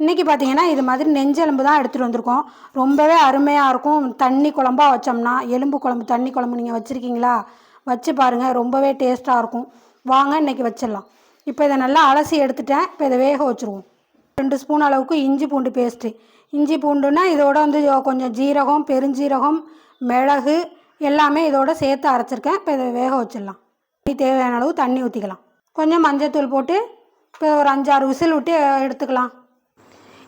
இன்றைக்கி பார்த்தீங்கன்னா இது மாதிரி நெஞ்செலும்பு தான் எடுத்துகிட்டு வந்திருக்கோம். ரொம்பவே அருமையாக இருக்கும். தண்ணி குழம்பா வச்சோம்னா எலும்பு குழம்பு தண்ணி குழம்பு நீங்கள் வச்சுருக்கீங்களா? வச்சு பாருங்கள் ரொம்பவே டேஸ்ட்டாக இருக்கும். வாங்க இன்றைக்கி வச்சிடலாம். இப்போ இதை நல்லா அலசி எடுத்துட்டேன். இப்போ இதை வேக வச்சுருவோம். ரெண்டு ஸ்பூன் அளவுக்கு இஞ்சி பூண்டு பேஸ்ட்டு. இஞ்சி பூண்டுனா இதோட வந்து கொஞ்சம் ஜீரகம் பெருஞ்சீரகம் மிளகு எல்லாமே இதோட சேர்த்து அரைச்சிருக்கேன். இப்போ இதை வேக வச்சிடலாம். தண்ணி தேவையான அளவு தண்ணி ஊற்றிக்கலாம் கொஞ்சம் மஞ்சத்தூள் போட்டு இப்போ ஒரு அஞ்சாறு விசில் விட்டு எடுத்துக்கலாம்.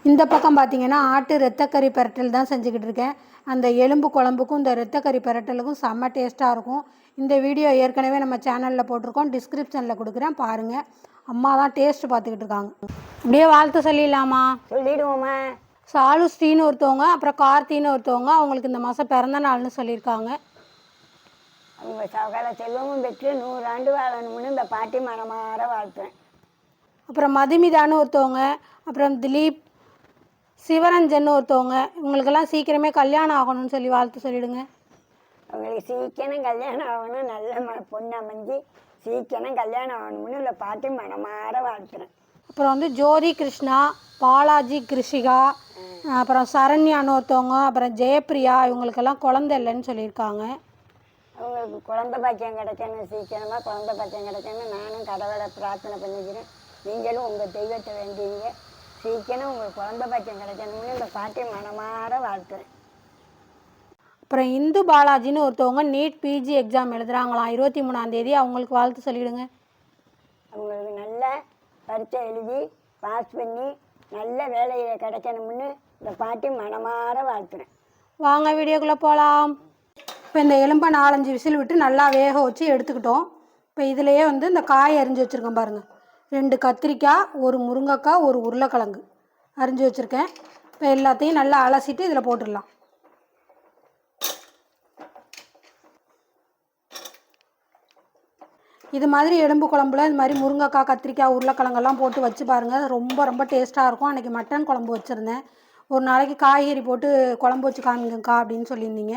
இந்த பக்கம் பார்த்தீங்கன்னா ஆட்டு ரத்தக்கறி பிரட்டல் தான் செஞ்சுக்கிட்டு இருக்கேன். அந்த எலும்பு குழம்புக்கும் இந்த ரத்தக்கறி பிரட்டலுக்கும் செம்ம டேஸ்ட்டாக இருக்கும். இந்த வீடியோ ஏற்கனவே நம்ம சேனலில் போட்டிருக்கோம். டிஸ்கிரிப்ஷனில் கொடுக்குறேன். பாருங்கள் அம்மா தான் டேஸ்ட் பார்த்துக்கிட்டு இருக்காங்க. அப்படியே வாழ்த்து சொல்லிடலாமா? சொல்லிடுவோமா சாலுஸ்ரீன்னு ஒருத்தவங்க அப்புறம் கார்த்தின்னு ஒருத்தவங்க அவங்களுக்கு இந்த மாதம் பிறந்த நாள்னு சொல்லியிருக்காங்க. அவங்க சகல செல்வமும் பெற்று நூறாண்டு வாழணும்னு இந்த பாட்டி மனமாற வாழ்த்துறேன். அப்புறம் மதுமிதான்னு ஒருத்தவங்க அப்புறம் திலீப் சிவரஞ்சன் ஒருத்தவங்க இவங்களுக்கெல்லாம் சீக்கிரமே கல்யாணம் ஆகணும்னு சொல்லி வாழ்த்து சொல்லிடுங்க. அவங்களுக்கு சீக்கிரம் கல்யாணம் ஆகணும் நல்ல ம பொண்ணு அமைஞ்சு சீக்கிரம் கல்யாணம் ஆகணும்னு இந்த பாட்டி மனமாற வாழ்த்துறேன். அப்புறம் வந்து ஜோதி கிருஷ்ணா பாலாஜி கிருஷிகா அப்புறம் சரண்யான்னு ஒருத்தவங்க அப்புறம் ஜெயப்பிரியா இவங்களுக்கெல்லாம் குழந்தை இல்லைன்னு சொல்லியிருக்காங்க. அவங்களுக்கு குழந்தை பாக்கியம் கிடைக்கணும் சீக்கிரமாக குழந்தை பாக்கியம் கிடைக்கணும் நானும் கடவுளை பிரார்த்தனை பண்ணிக்கிறேன். நீங்களும் உங்கள் தெய்வத்தை வேண்டிங்க. சீக்கிரம் உங்களுக்கு குழந்தை பாக்கியம் கிடைக்கணும்னு இந்த பாட்டி மனமாற வாழ்த்துறேன். அப்புறம் இந்து பாலாஜின்னு ஒருத்தவங்க நீட் பிஜி எக்ஸாம் எழுதுறாங்களாம். இருபத்தி மூணாந்தேதி அவங்களுக்கு வாழ்த்து சொல்லிவிடுங்க அவங்களுக்கு நல்ல பரீட்சை எழுதி பாஸ் பண்ணி நல்ல வேலையை கிடைக்கணும்னு இந்த பாட்டி மனமாற வாழ்த்துறேன். வாங்க வீடியோக்குள்ளே போகலாம் இப்போ இந்த எலும்பை நாலஞ்சு விசில் விட்டு நல்லா வேக வச்சு எடுத்துக்கிட்டோம். இப்போ இதுலேயே வந்து இந்த காய் அரிஞ்சு வச்சுருக்கேன் பாருங்கள் ரெண்டு கத்திரிக்காய் ஒரு முருங்கைக்காய் ஒரு உருளைக்கிழங்கு. அரிஞ்சு வச்சுருக்கேன். இப்போ எல்லாத்தையும் நல்லா அலசிட்டு இதில் போட்டுடலாம். இது மாதிரி எலும்பு குழம்புல இது மாதிரி முருங்கைக்காய் கத்திரிக்காய் உருளைக்கிழங்கெல்லாம் போட்டு வச்சு பாருங்கள் ரொம்ப ரொம்ப டேஸ்ட்டாக இருக்கும். அன்றைக்கி மட்டன் குழம்பு வச்சுருந்தேன். ஒரு நாளைக்கு காய்கறி போட்டு குழம்பு வச்சு காமிங்கக்கா அப்படின்னு சொல்லியிருந்தீங்க.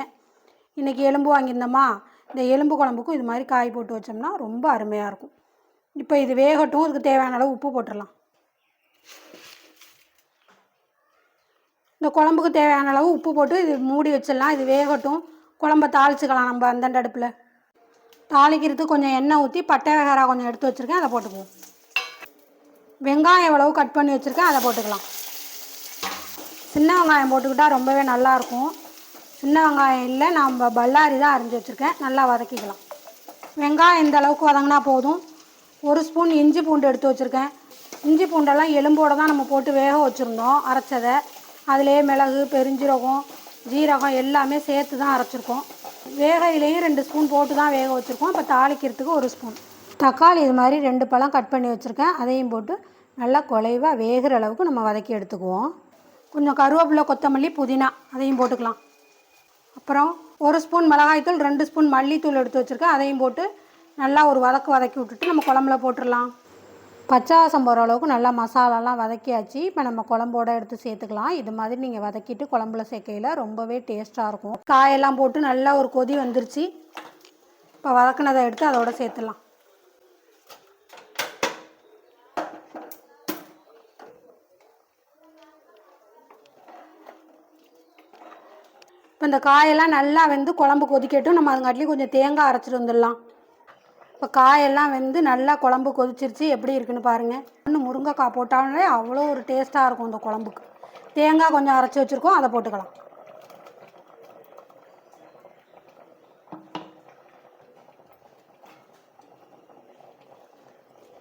இன்றைக்கி எலும்பு வாங்கியிருந்தோமா? இந்த எலும்பு குழம்புக்கும் இது மாதிரி காய் போட்டு வச்சோம்னா ரொம்ப அருமையாக இருக்கும். இப்போ இது வேகட்டும் இதுக்கு தேவையான அளவு உப்பு போட்டுடலாம். இந்த குழம்புக்கு தேவையான அளவு உப்பு போட்டு இது மூடி வச்சிடலாம். இது வேகட்டும். குழம்ப தாளிச்சுக்கலாம் நம்ம அந்தண்ட அடுப்பில். தாளிக்கிறதுக்கு கொஞ்சம் எண்ணெய் ஊற்றி பட்டை வகரா கொஞ்சம் எடுத்து வச்சுருக்கேன். அதை போட்டுக்குவோம். வெங்காயம் எவ்வளவு கட் பண்ணி வச்சுருக்கேன் அதை போட்டுக்கலாம். சின்ன வெங்காயம் போட்டுக்கிட்டால் ரொம்பவே நல்லாயிருக்கும் சின்ன வெங்காயம் இல்லை நம்ம பல்லாரி தான் அரிஞ்சு வச்சுருக்கேன். நல்லா வதக்கிக்கலாம். வெங்காயம் இந்த அளவுக்கு வதங்கினா போதும். ஒரு ஸ்பூன் இஞ்சி பூண்டு எடுத்து வச்சுருக்கேன். இஞ்சி பூண்டெல்லாம் எலும்போடு தான் நம்ம போட்டு வேக வச்சுருந்தோம் அரைச்சதை. அதிலே மிளகு பெருஞ்சீரகம் ஜீரகம் எல்லாமே சேர்த்து தான் அரைச்சிருக்கோம். வேகையிலையும் ரெண்டு ஸ்பூன் போட்டு தான் வேக வச்சுருக்கோம். இப்போ தாளிக்கிறதுக்கு ஒரு ஸ்பூன். தக்காளி இது மாதிரி ரெண்டு பழம் கட் பண்ணி வச்சுருக்கேன். அதையும் போட்டு நல்லா குலைவாக வேகிற அளவுக்கு நம்ம வதக்கி எடுத்துக்குவோம். கொஞ்சம் கருவேப்பிலை கொத்தமல்லி புதினா அதையும் போட்டுக்கலாம். அப்புறம் ஒரு ஸ்பூன் மிளகாய்த்தூள் ரெண்டு ஸ்பூன் மல்லித்தூள் எடுத்து வச்சுருக்கேன். அதையும் போட்டு நல்லா ஒரு வதக்கு வதக்கி விட்டுட்டு நம்ம குழம்புல போட்டுடலாம். பச்சை வாசம் போகிற அளவுக்கு நல்லா மசாலாலாம் வதக்கியாச்சு. இப்போ நம்ம குழம்போட எடுத்து சேர்த்துக்கலாம். இது மாதிரி நீங்கள் வதக்கிட்டு குழம்புல சேர்க்கையில் ரொம்பவே டேஸ்ட்டாக இருக்கும். காயெல்லாம் போட்டு நல்லா ஒரு கொதி வந்துருச்சு. இப்போ வதக்குனதை எடுத்து அதோட சேர்த்துலாம் இப்போ இந்த காயெல்லாம் நல்லா வந்து குழம்பு கொதிக்கட்டும். நம்ம அதுங்காட்டிலையும் கொஞ்சம் தேங்காய் அரைச்சிட்டு வந்துடலாம். இப்போ காயெல்லாம் வெந்து நல்லா குழம்பு கொதிச்சிருச்சு. எப்படி இருக்குன்னு பாருங்கள் இன்னும் முருங்கைக்காய் போட்டாலே அவ்வளோ ஒரு டேஸ்ட்டாக இருக்கும் இந்த குழம்புக்கு. தேங்காய் கொஞ்சம் அரைச்சி வச்சுருக்கோம். அதை போட்டுக்கலாம்.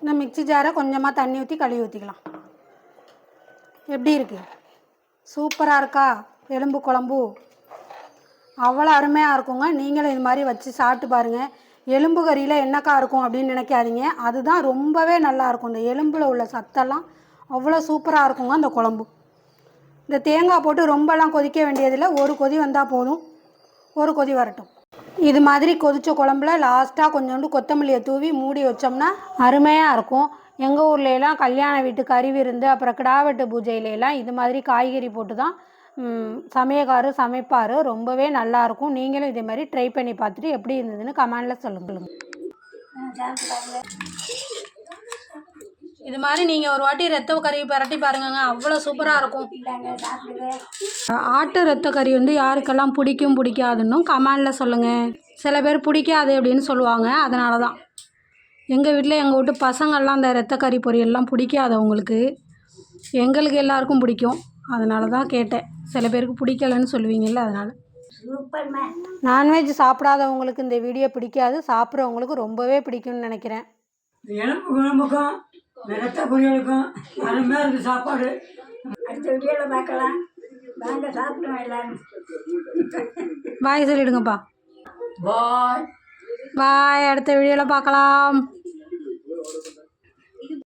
இந்த மிக்சி ஜாரை கொஞ்சமாக தண்ணி ஊற்றி கழுவி ஊற்றிக்கலாம் எப்படி இருக்கு? சூப்பராக இருக்கா? எலும்பு குழம்பு. அவ்வளோ அருமையாக இருக்குங்க. நீங்களும் இது மாதிரி வச்சு சாப்பிட்டு பாருங்கள் எலும்பு கறியில் என்னக்கா இருக்கும் அப்படின்னு நினைக்காதீங்க. அதுதான் ரொம்பவே நல்லாயிருக்கும் இந்த எலும்பில் உள்ள சத்தெல்லாம் அவ்வளோ சூப்பராக இருக்குங்க அந்த குழம்பு. இந்த தேங்காய் போட்டு ரொம்பலாம் கொதிக்க வேண்டியதில்லை. ஒரு கொதி வந்தால் போதும். ஒரு கொதி வரட்டும். இது மாதிரி கொதித்த குழம்புல லாஸ்ட்டாக கொஞ்சோண்டு கொத்தமல்லியை தூவி மூடி வச்சோம்னா அருமையாக இருக்கும். எங்கள் ஊர்ல கல்யாண வீட்டு கறி விருந்து அப்புறம் கிடாவெட்டு பூஜையிலலாம் இது மாதிரி காய்கறி போட்டு தான் சமையக்காரர் சமைப்பார் ரொம்பவே நல்லா இருக்கும் நீங்களும் இதே மாதிரி ட்ரை பண்ணி பார்த்துட்டு எப்படி இருந்ததுன்னு கமெண்டில் சொல்லுங்க. இது மாதிரி நீங்கள் ஒரு வாட்டி ரத்த கறி பிரட்டி பாருங்கங்க அவ்வளோ சூப்பராக இருக்கும். ஆட்டு ரத்த கறி வந்து யாருக்கெல்லாம் பிடிக்கும் பிடிக்காதுன்னும் கமெண்டில் சொல்லுங்கள் சில பேர் பிடிக்காது அப்படின்னு சொல்லுவாங்க அதனால தான் எங்கள் வீட்டில் எங்கள் வீட்டு பசங்கள்லாம் அந்த ரத்த கறி பொரியல்லாம் பிடிக்காது அவங்களுக்கு எங்களுக்கு எல்லாருக்கும் பிடிக்கும். அதனால தான் கேட்டேன். சில பேருக்கு பிடிக்கலன்னு சொல்லுவீங்கல்ல அதனால். நான்வெஜ் சாப்பிடாதவங்களுக்கு இந்த வீடியோ பிடிக்காது. சாப்பிட்றவங்களுக்கு ரொம்பவே பிடிக்கும்னு நினைக்கிறேன். எலும்பு குழம்புக்கும் ரத்த பொரியலுக்கும் அருமையாக இருக்குது சாப்பாடு. அடுத்த வீடியோவில் பார்க்கலாம். வாங்க சாப்பிடுவோம் எல்லாரும். பாய் சொல்லிடுங்கப்பா. பாய். பாய் அடுத்த வீடியோவில் பார்க்கலாம்.